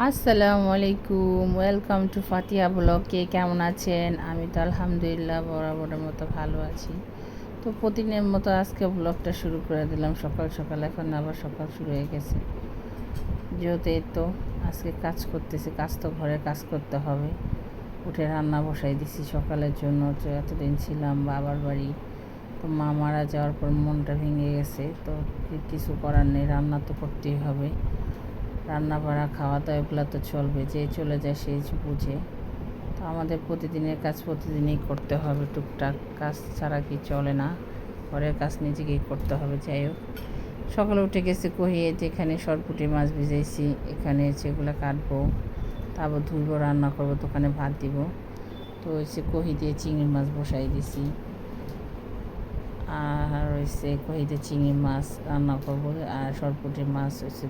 আসসালামু আলাইকুম welcome to Fatiya blog কে কেমন আছেন? আমি তো আলহামদুলিল্লাহ বরাবরের মতো ভালো আছি। তো প্রতিদিনের মতো আজকে ব্লগটা শুরু করে দিলাম। সকাল সকাল, এখন আবার সকাল শুরু হয়ে গেছে। যেহেতু এই তো আজকে কাজ করতেছি, কাজ তো ঘরে কাজ করতে হবে। উঠে রান্না বসাই দিছি সকালের জন্য, তো এতদিন ছিলাম বাবার বাড়ি। তো মা মারা যাওয়ার পর মনটা ভেঙে গেছে, তো কিছু করার নেই, রান্না তো করতেই হবে। রান্না বাড়া খাওয়া দাওয়া এগুলো তো চলবে, যে চলে যায় সেই বুঝে। তো আমাদের প্রতিদিনের কাজ প্রতিদিনই করতে হবে, টুকটাক কাজ ছাড়া কি চলে না? ঘরের কাজ নিজেকেই করতে হবে, যাই হোক। সকালে উঠে গেছে কহিয়ে যেখানে সরপুটি মাছ ভিজাইছি, এখানে সেগুলো কাটবো, তারপর ধুইবো, রান্না করব ওখানে ভাত দিব। তো হচ্ছে কহি দিয়ে চিংড়ি মাছ বসাই দিছি। আর হচ্ছে কহি দিয়ে চিংড়ি মাছ রান্না করব, আর সরপুটি মাছ হচ্ছে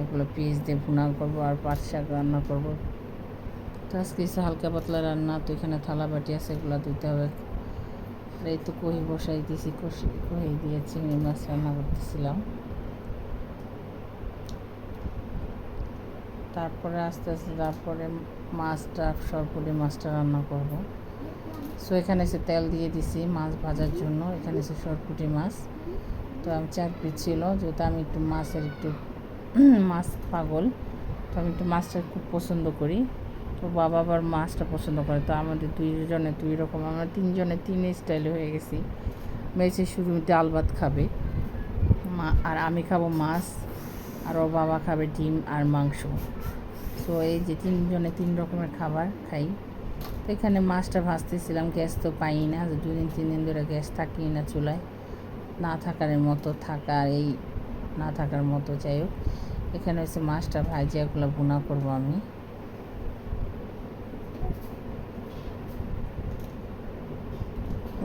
এগুলো পিস দিয়ে ভুনা করব আর পাট শাক রান্না করব। তো আজকে হালকা পাতলা রান্না, তো এখানে থালা বাটি আছে, এগুলো ধুতে হবে। আর এই তো কহি বসাই দিয়েছি কষি, কহি দিয়ে চিংড়ি মাছ রান্না করতেছিলাম। তারপরে আস্তে আস্তে তারপরে মাছটা সরপুরি মাছটা রান্না করব। সো এখানে এসে তেল দিয়ে দিছি মাছ ভাজার জন্য। এখানে এসে সরপুটি মাছ। তো আমি চার পিস ছিল, যেহেতু আমি একটু মাছের একটু মাছ পাগল। তো আমি একটু মাছটা খুব পছন্দ করি। তো বাবা আবার মাছটা পছন্দ করে। তো আমাদের দুইজনে, দুই রকম, আমরা তিনজনে তিন স্টাইলে হয়ে গেছি। মেয়েছে শুধু ডাল ভাত খাবে। মা, আর আমি খাব মাছ, আর ও বাবা খাবে ডিম আর মাংস। তো এই যে তিনজনে তিন রকমের খাবার খাই। তো এখানে মাছটা ভাজতেছিলাম, গ্যাস তো পাই না। দুদিন তিন দিন ধরে গ্যাস থাকি না চুলায়। না থাকার মতো থাকার, এই না থাকার মতো যাই হোক। এখানে হচ্ছে মাছটা ভাজি এগুলো ভুনা করব আমি।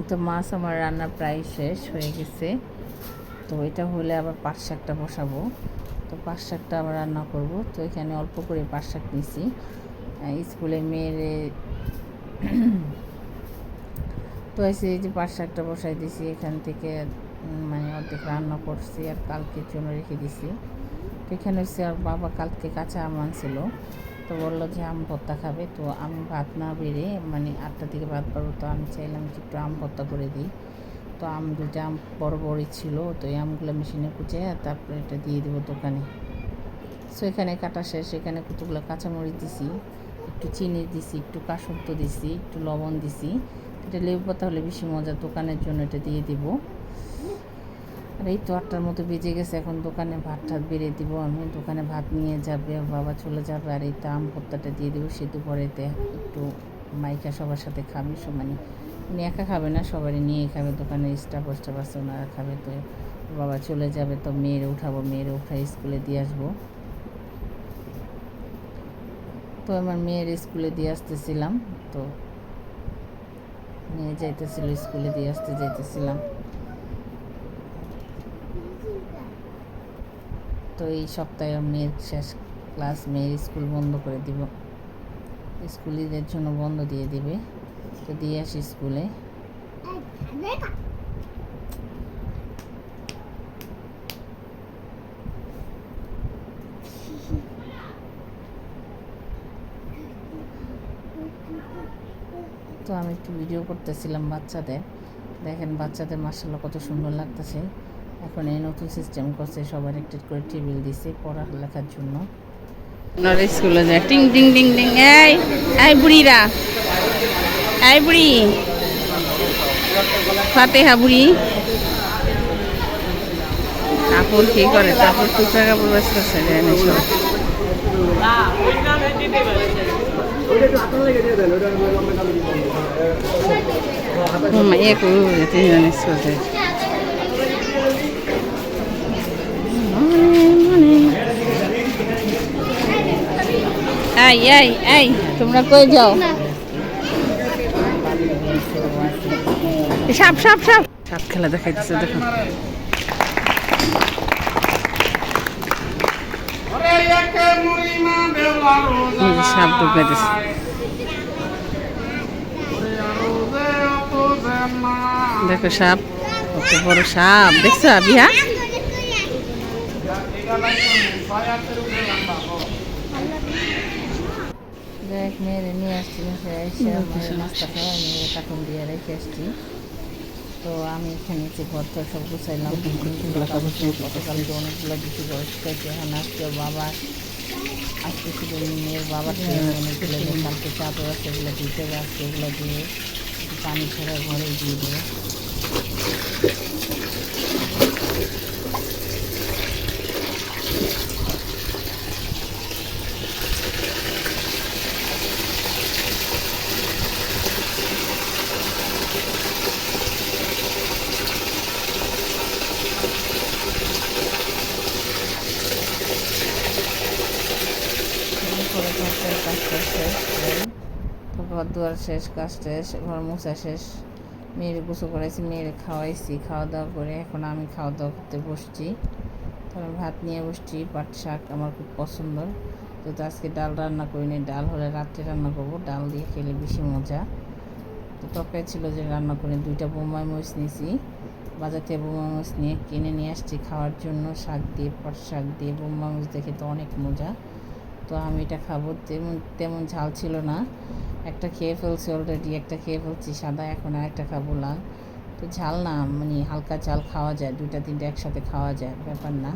তো মাছ আমার রান্না প্রায় শেষ হয়ে গেছে। তো এটা হলে আবার পাট শাকটা বসাবো। তো পাট শাকটা আবার রান্না করব। তো এখানে অল্প করে পাট শাক নিছি। স্কুলে মেয়েরে তো এসে এই যে পাট শাকটা বসাই দিছি, এখান থেকে মানে অর্ধেক রান্না করছি আর কালকের জন্য রেখে দিছি। এখানে হচ্ছে আর বাবা কালকে কাঁচা আম আনছিল। তো বলল যে আম ভর্তা খাবে। তো আমি ভাত না বেড়ে মানে আটটা থেকে ভাত পাবো তো আমি চাইলাম যে একটু আম ভর্তা করে দিই। তো আম দুটা আম বড় বড়ই ছিল। তো এই আমগুলো মেশিনে কুচে আর তারপরে এটা দিয়ে দেবো দোকানে। সো এখানে কাটা শেষ। এখানে কতগুলো কাঁচামরিচ দিছি, একটু চিনি দিছি, একটু কাসুর্ত দিছি, একটু লবণ দিছি। এটা লেবু পাতা হলে বেশি মজা। দোকানের জন্য এটা দিয়ে দিব। আর এই তো আটটার মতো বেজে গেছে, এখন দোকানে ভাত ঠাত বেড়ে দিব আমি। দোকানে ভাত নিয়ে যাবে বাবা চলে যাবে, আর এই তো আম ভর্তাটা দিয়ে দেবো সে দুপুরেতে একটু মাইকা সবার সাথে খাবে সব মানে উনি একা খাবে না, সবারই নিয়ে খাবে দোকানে, স্টাফ স্টাফ আছে, ওনারা খাবে। তো বাবা চলে যাবে, তো মেয়ের উঠাবো, মেয়ের উঠাই স্কুলে দিয়ে আসব। তো আমার মেয়ের স্কুলে দিয়ে আসতেছিলাম, তো মেয়ে যাইতেছিল, স্কুলে দিয়ে আসতে যাইতেছিলাম। তো এই সপ্তাহে মেয়ের শেষ ক্লাস মেয়ের স্কুল বন্ধ করে দিব। স্কুলিদের জন্য বন্ধ দিয়ে দিবে। তো দিয়ে আসি স্কুলে। তো আমি একটু ভিডিও করতেছিলাম বাচ্চাদের। দেখেন বাচ্চাদের মার্শাল্লাহ কত সুন্দর লাগতেছে। এখন এই নতুন সিস্টেম করছে সবার একটা করে টেবিল দিছে, পড়ালেখার জন্য। আপনারা স্কুলে যায়, টিং টিং টিং টিং, এই এই বুড়িরা। এই বুড়ি। ফাতেহা বুড়ি। কাপড় কি করে? কাপড় টুকরা কাপড় ব্যস্ত আছে জানি সব। এক তিন জানিস কোথায় এই এই এই, তোমরা কই যাও? সাপ সাপ সাপ। সাপ খেলা দেখাইতেছে, দেখো। সাপ ঢুকাইতেছে। দেখো সাপ, কত বড় সাপ। দেখছ বিহা হোক মেয়েরে নিয়ে আসছি এসে নাস্তা খাওয়া মেয়ের কার্টুন দিয়ে রেখে আসছি তো আমি এখানে যে ঘর তো সব গুছাইলাম গতকালকে অনেকগুলো কিছু শিখাইছি এখন আজকে বাবা আজকে শুধু মেয়ের বাবার থেকে অনেকগুলো কালকে চাদর আছে এগুলো দিতে আজকে এগুলো দিয়ে পানি ছাড়া ঘরে দিয়ে দেবো এই করে ঘরটার কাজটা শেষ এই তো ঘর দুয়ার শেষ, কাজ শেষ, ঘর মোছা শেষ। মেয়ের গোসল করাইছি, মেয়ের খাওয়াইছি, খাওয়া দাওয়া করে এখন আমি খাওয়া দাওয়া করতে বসছি। তারপর ভাত নিয়ে বসছি, পাট শাক আমার খুব পছন্দ। তো আজকে ডাল রান্না করিনি, ডাল হলে রাত্রে রান্না করব। ডাল দিয়ে খেলে বেশি মজা। তো তরকারি ছিল যে রান্না করে দুইটা বোম্বাই মরিচ নিয়েছি। বাজার থেকে বোম্বাই মরিচ নিয়ে কিনে নিয়ে আসছি খাওয়ার জন্য। শাক দিয়ে, পাট শাক দিয়ে বোম্বাই মরিচ দেখে তো অনেক মজা। তো আমি এটা খাব। তেমন তেমন ঝাল ছিল না। একটা খেয়ে ফেলছি অলরেডি একটা খেয়ে ফেলছি, সাদা এখন আর একটা খাব লাল তো ঝাল না মানে হালকা ঝাল খাওয়া যায়, দুইটা তিনটা একসাথে খাওয়া যায়, ব্যাপার না।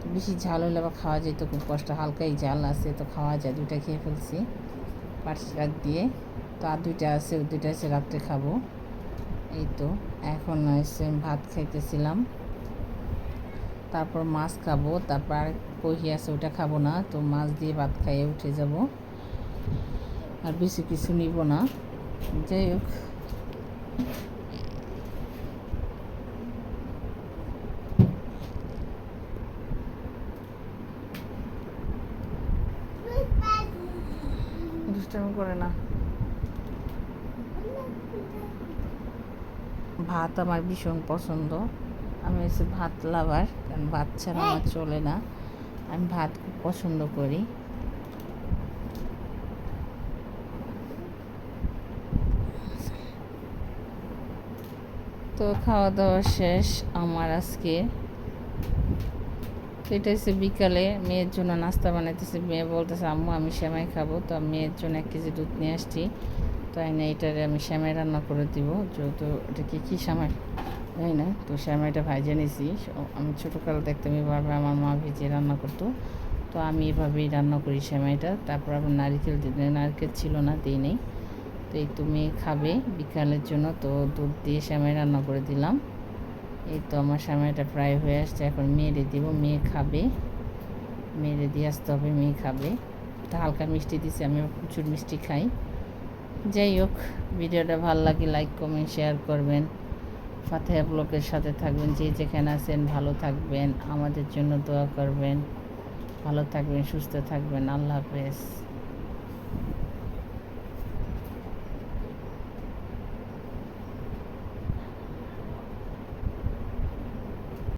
তো বেশি ঝাল হলে আবার খাওয়া যেত, খুব কষ্ট। হালকাই ঝাল আছে, তো খাওয়া যায়, দুইটা খেয়ে ফেলছি। পাট শাক দিয়ে, তো আর দুইটা আছে দুইটা আছে, রাত্রে খাব। এই তো, এখন এসে ভাত খাইতেছিলাম। তারপর মাছ খাব, তারপর আর কহি আছে ওটা খাব না, তো মাছ দিয়ে ভাত খাইয়ে উঠে যাব। আর বেশি কিছু নিব না। যাই হোক। দুষ্টামি করে না। ভাত আমার ভীষণ পছন্দ। আমি হচ্ছে ভাত লাভার, কারণ ভাত ছাড়া আমার চলে না। আমি ভাত খুব পছন্দ করি। তো খাওয়া দাওয়া শেষ আমার আজকে। এটা হচ্ছে বিকালে মেয়ের জন্য নাস্তা বানাইতেছে। মেয়ে বলতেছে, আম্মু, আমি শ্যামাই খাব। তো আমি মেয়ের জন্য এক কেজি দুধ নিয়ে আসছি। তাই না এটারে আমি শ্যামাই রান্না করে দিব, যেহেতু এটা কি কী সেমাই? তাই না, তো সেমাইটা ভাইজে নিয়েছি আমি ছোটোকালে দেখতাম এভাবে আমার মা ভেজে রান্না করতো। তো আমি এভাবেই রান্না করি সেমাইটা। তারপর আবার নারকেল দিই নারকেল ছিল না, দিই নেই। তো এই তো মেয়ে খাবে বিকালের জন্য, তো দুধ দিয়ে সেমাই রান্না করে দিলাম। এই তো আমার সেমাইটা প্রায় হয়ে আসছে। এখন মেয়েরে দিব, মেয়ে খাবে। মেয়েরে দিয়ে আসতে হবে, মেয়ে খাবে। তা হালকা মিষ্টি দিছি আমি প্রচুর মিষ্টি খাই। যাই হোক, ভিডিওটা ভালো লাগে লাইক কমেন্ট শেয়ার করবেন। ফাতেহা ব্লকের সাথে থাকবেন, যে যেখানে আছেন ভালো থাকবেন। আমাদের জন্য দোয়া করবেন। ভালো থাকবেন, সুস্থ থাকবেন। আল্লাহ হাফেজ।